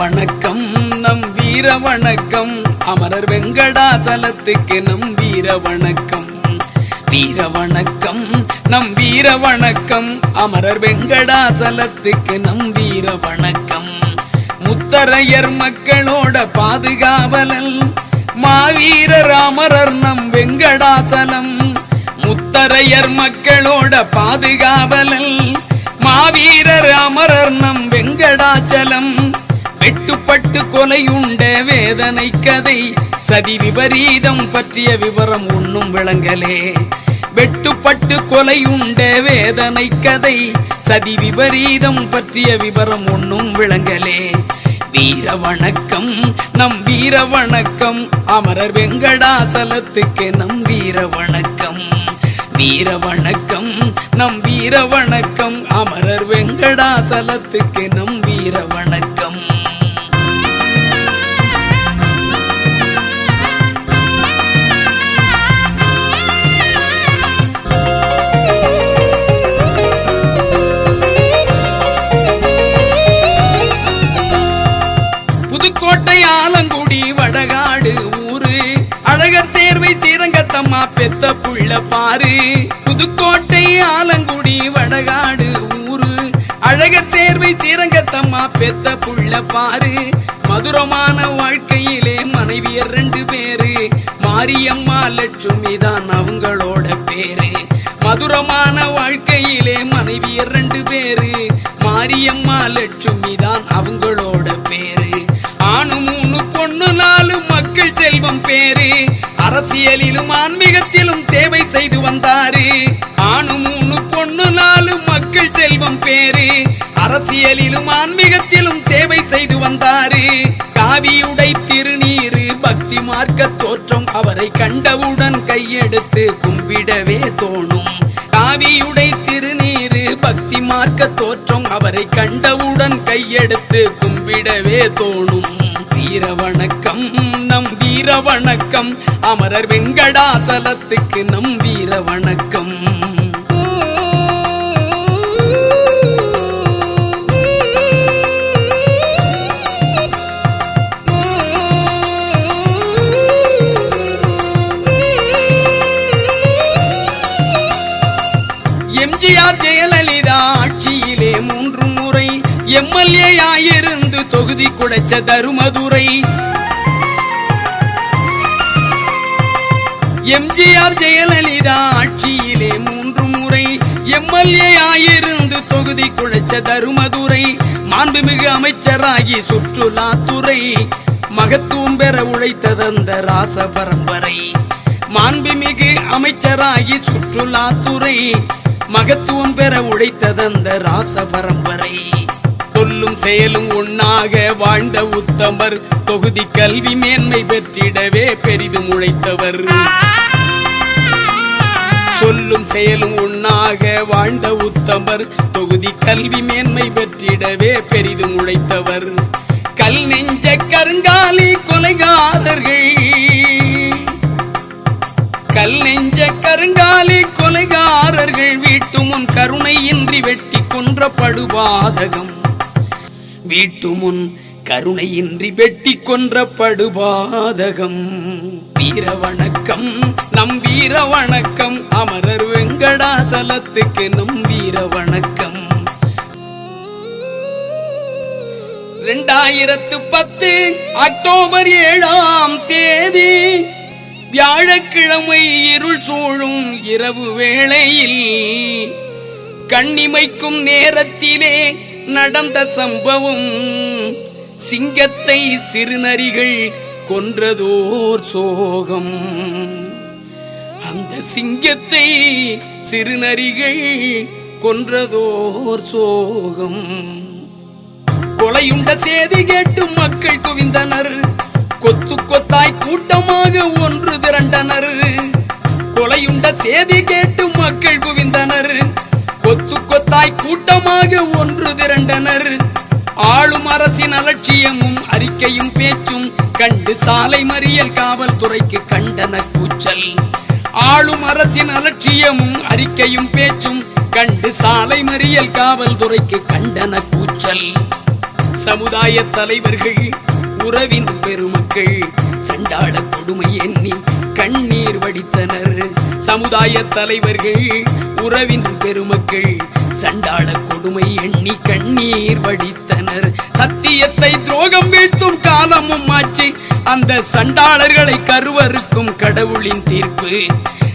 வணக்கம் நம் வீர வணக்கம். அமரர் வெங்கடாச்சலத்துக்கு நம் வீர வணக்கம். வீர வணக்கம் நம் வீர வணக்கம். அமரர் வெங்கடாச்சலத்துக்கு நம் வீர வணக்கம். முத்தரையர் மக்களோட பாதுகாவலல் மாவீரர் அமரர் நம் வெங்கடாச்சலம் முத்தரையர் மக்களோட பாதுகாவலல் மாவீரர் அமரர் நம் வெங்கடாச்சலம் வெட்டுப்பட்டு கொலையுண்ட வேதனை கதை. சதி விபரீதம் பற்றிய விவரம் ஒன்னும் விளங்கலே. வெட்டுப்பட்டு கொலையுண்ட வேதனை கதை. சதி விபரீதம் பற்றிய விவரம் ஒன்னும் விளங்கலே. வீர வணக்கம் நம் வீர வணக்கம். அமரர் வெங்கடாசலத்துக்கு நம் வீர வணக்கம். வீர வணக்கம் நம் வீர வணக்கம். அமரர் வெங்கடாசலத்துக்கு நம் பெத்த பாரு புதுக்கோட்டை ஆலங்குடி வடகாடு ஊரு. அழக சேர்வை சீரங்கத்தம்மா பெத்த புள்ள பாரு மதுரமான வாழ்க்கையிலே மனைவியர் ரெண்டு பேரு. மாரியம்மா லட்சுமி தான் அவங்களோட பேரு. மதுரமான வாழ்க்கையிலே மனைவியர் ரெண்டு பேரு. மாரியம்மா லட்சுமி தான் அவங்களோட பேரு. ஆணு மூணு பொண்ணு நாலு மக்கள் செல்வம் பேரு. அரசியலிலும் ஆன்மீகத்திலும் சேவை செய்து வந்தாரு. ஆணு மூணு பொண்ணு நாலு மக்கள் செல்வம் பேரு அரசியலிலும் ஆன்மீகத்திலும் சேவை செய்து வந்தாரு. காவியுடை திருநீரு பக்தி மார்க்க தோற்றம் அவரை கண்டவுடன் கையெடுத்து கும்பிடவே தோணும். காவியுடை திருநீரு பக்தி மார்க்க தோற்றம் அவரை கண்டவுடன் கையெடுத்து கும்பிடவே தோணும். தீர வணக்கம். வீர வணக்கம். அமரர் வெங்கடாச்சலத்துக்கு நம் வீர வணக்கம். எம்ஜிஆர் ஜெயலலிதா ஆட்சியிலே மூன்று முறை எம்எல்ஏ ஆயிருந்து தொகுதி குடைச்ச தருமதுரை. எம்ஜிஆர் ஜெயலலிதா ஆட்சியிலே மூன்று முறை எம்எல்ஏ ஆயிருந்து தொகுதி குழைச்ச தருமதுரை மாண்புமிகு அமைச்சராகி சுற்றுலாத்துறை மகத்துவம் பெற உழைத்ததந்த ராச பரம்பரை மாண்புமிகு அமைச்சராகி சுற்றுலாத்துறை மகத்துவம் பெற உழைத்ததந்த ராச பரம்பரை செயலும் ஒன்னாக வாழ்ந்த உத்தமர். தொகுதி கல்வி மேன்மை பெற்றிடவே பெரிதும் உழைத்தவர். சொல்லும் செயலும் ஒன்னாக வாழ்ந்த உத்தமர். தொகுதி கல்வி மேன்மை பெற்றிடவே பெரிதும் உழைத்தவர். கல் நெஞ்ச கருங்காலி கொலைகாரர்கள். கல் நெஞ்ச கருங்காலி கொலைகாரர்கள். வீட்டு முன் கருணையின்றி வெட்டி கொன்ற படுபாதகம். வீட்டு முன் கருணையின்றி வெட்டி கொன்ற படுபாதகம். வீர வணக்கம் நம் வீர வணக்கம். அமரர் வெங்கடாசலத்துக்கு நம் வீர வணக்கம். இரண்டாயிரத்து பத்து அக்டோபர் ஏழாம் தேதி வியாழக்கிழமை இருள் சூழும் இரவு வேளையில் கண்ணிமைக்கும் நேரத்திலே நடந்த சம்பவம் சிங்கத்தை சிறுநரிகள் கொன்றதோர் சோகம். அந்த சிங்கத்தை சிறுநரிகள் கொன்றதோர் சோகம். கொலையுண்ட செய்தி கேட்டு மக்கள் குவிந்தனர். கொத்து கொத்தாய் கூட்டமாக ஒன்று திரண்டனர். கொலையுண்ட செய்தி கேட்டு மக்கள் குவிந்தனர். கூட்டத்தாய் கூட்டமாக ஒன்று திரண்டனர். ஆளும் அரசின் அலட்சியமும் அறிக்கையும் பேச்சும் கண்டு சாலை மறியல் காவல்துறைக்கு கண்டன கூச்சல். ஆளும் அரசின் அலட்சியமும் அறிக்கையும் பேச்சும் கண்டு சாலை மறியல் காவல்துறைக்கு கண்டன கூச்சல். சமுதாய தலைவர்கள் உறவின் பெருமக்கள் சண்டாள கொடுமை எண்ணி கண்ணீர் வடித்தனர். சமுதாய தலைவர்கள் உறவின் பெருமக்கள் சண்டாள கொடுமை எண்ணி கண்ணீர் வடித்தனர். சத்தியத்தை துரோகம் வீழ்த்தும் காலமும் ஆச்சு. அந்த சண்டாளர்களை கருவறுக்கும் கடவுளின் தீர்ப்பு.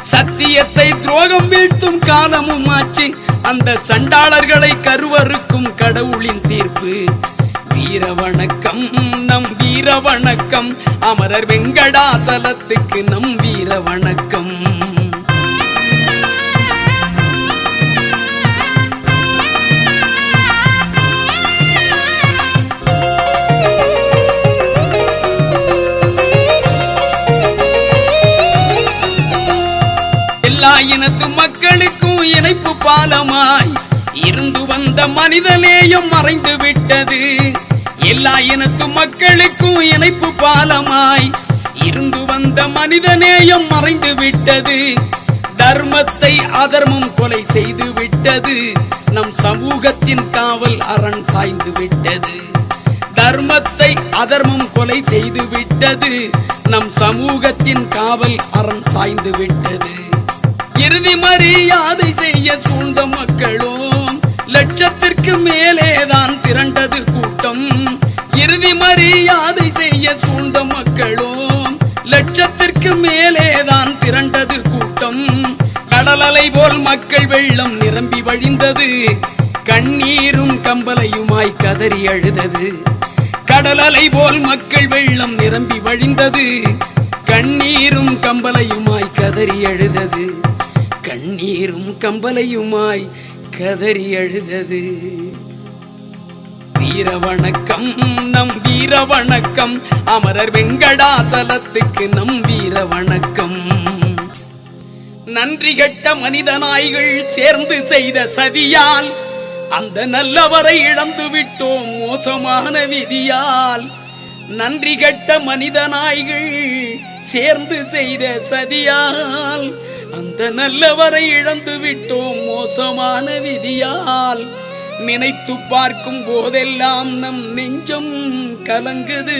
சத்தியத்தை துரோகம் வீழ்த்தும் காலமும் ஆச்சு. அந்த சண்டாளர்களை கருவறுக்கும் கடவுளின் தீர்ப்பு. வீர வணக்கம் நம் வீர வணக்கம். அமரர் வெங்கடாசலத்துக்கு நம் வீர வணக்கம். காலமாய் பாலமாய் இருந்து வந்த மனிதநேயம் மறைந்து விட்டது. எல்லா இனத்து மக்களுக்கும் இணைப்பு பாலமாய் இருந்து வந்த மனிதநேயம் மறைந்து விட்டது. தர்மத்தை அதர்மம் கொலை செய்து விட்டது. நம் சமூகத்தின் காவல் அரண் சாய்ந்து விட்டது. தர்மத்தை அதர்மம் கொலை செய்து விட்டது. நம் சமூகத்தின் காவல் அரண் சாய்ந்து விட்டது. இறுதி மரியாதை செய்ய சூழ்ந்த மக்களும் லட்சத்திற்கு மேலேதான் திரண்டது கூட்டம். இறுதி மரியாதை செய்ய சூழ்ந்த மக்களும் லட்சத்திற்கு மேலேதான் திரண்டது கூட்டம். கடலலை போல் மக்கள் வெள்ளம் நிரம்பி வழிந்தது. கண்ணீரும் கம்பலையுமாய் கதறி அழுதது. கடலலை போல் மக்கள் வெள்ளம் நிரம்பி வழிந்தது. கண்ணீரும் கம்பலையுமாய் கதறி எழுதது கண்ணீரும் கம்பலையுமாய் கதறி அழுதது. வீர வணக்கம் நம் வீர வணக்கம் அமரர் வெங்கடாசலத்துக்கு நம் வீர வணக்கம் நன்றி கெட்ட மனித நாய்கள் சேர்ந்து செய்த சதியால் அந்த நல்லவரை இழந்து விட்டோம் மோசமான விதியால். நன்றி கெட்ட மனித நாய்கள் சேர்ந்து செய்த சதியால் அந்த நல்லவரை இழந்து விட்டோம் மோசமான விதியால். நினைத்து பார்க்கும் போதெல்லாம் நம் நெஞ்சம் கலங்குது.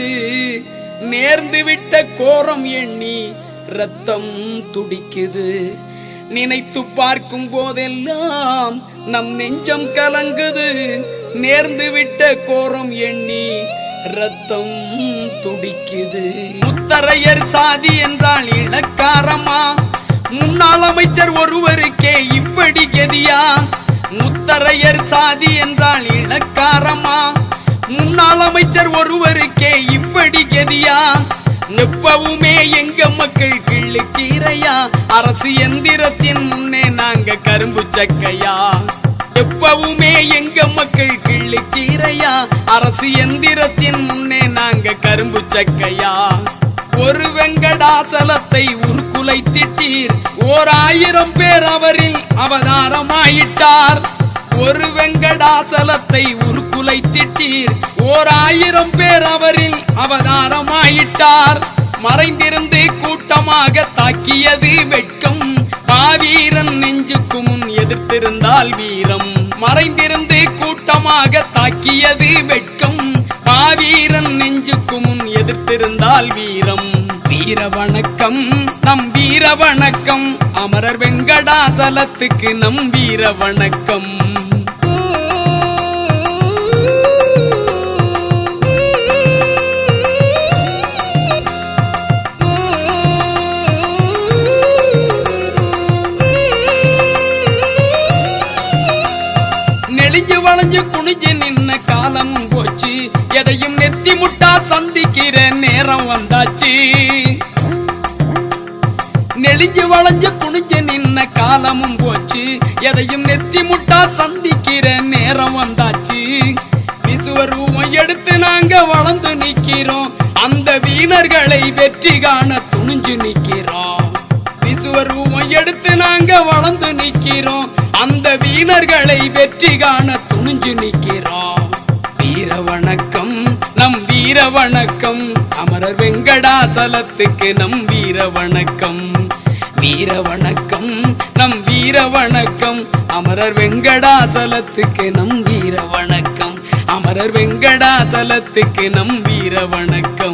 நேர்ந்து விட்ட கோரம் எண்ணி ரத்தம் துடிக்குது. நினைத்து பார்க்கும் போதெல்லாம் நம் நெஞ்சம் கலங்குது. நேர்ந்து விட்ட கோரம் எண்ணி ரத்தம் துடிக்குது. முத்தரையர் சாதி என்றால் இளக்காரமா முதலமைச்சர் அமைச்சர் ஒருவருக்கே இப்படி கதியா? முத்தரையர் சாதி என்றால் இளக்காரமா முன்னாள் அமைச்சர் ஒருவருக்கே இப்படி கதியா? எப்பவுமே எங்க மக்கள் கிள்ளுக்கீரையா? அரசு எந்திரத்தின் முன்னே நாங்க கரும்பு சக்கையா? எப்பவுமே எங்க மக்கள் கிள்ளுக்கீரையா? அரசு எந்திரத்தின் முன்னே நாங்க கரும்பு சக்கையா? ஒரு வெங்கடாசலத்தை உருக்குலை திட்டீர் ஓர் ஆயிரம் பேர் அவரில் அவதாரமாயிட்டார். ஒரு வெங்கடாசலத்தை உருக்குலை திட்டீர் ஓர் ஆயிரம் பேர் அவரில் அவதாரமாயிட்டார். மறைந்திருந்து கூட்டமாக தாக்கியது வெட்கம். பாவீரன் நெஞ்சுக்கு முன் எதிர்த்திருந்தால் வீரம். மறைந்திருந்து கூட்டமாக தாக்கியது வெட்கம். பாவீரன் நெஞ்சுக்கு முன் எதிர்த்திருந்தால் வீரம். வீர வணக்கம் நம் வீர வணக்கம். அமரர் வெங்கடாசலத்துக்கு நம் வீர வணக்கம். நெளிஞ்சு வளைஞ்சு குனிஞ்சு நின்ன காலமும் போச்சு. எதையும் நெத்தி முட்டா சந்திக்கிற நேரம் வந்தாச்சு. நெளிஞ்சு வளைஞ்சு குனிஞ்சு நின்ன காலமும் போச்சு. எதையும் நெத்தி முட்டா சந்திக்கிற நேரம் வந்தாச்சு. விசுவரூபம் எடுத்து நாங்க வளர்ந்து நிக்கிறோம். அந்த வீணர்களை வெற்றி காண துணிஞ்சு நிக்கிறோம். விசுவரூபம் எடுத்து நாங்க வளர்ந்து நிக்கிறோம். அந்த வீணர்களை வெற்றி காண துணிஞ்சு நிக்கிறோம். வீர வணக்கம் நம் வீர வணக்கம். அமரர் வெங்கடாசலத்துக்கு நம் வீர வணக்கம். வீர வணக்கம் நம் வீர வணக்கம். அமரர் வெங்கடாசலத்துக்கு நம் வீர வணக்கம். அமரர் வெங்கடாசலத்துக்கு நம் வீர வணக்கம்.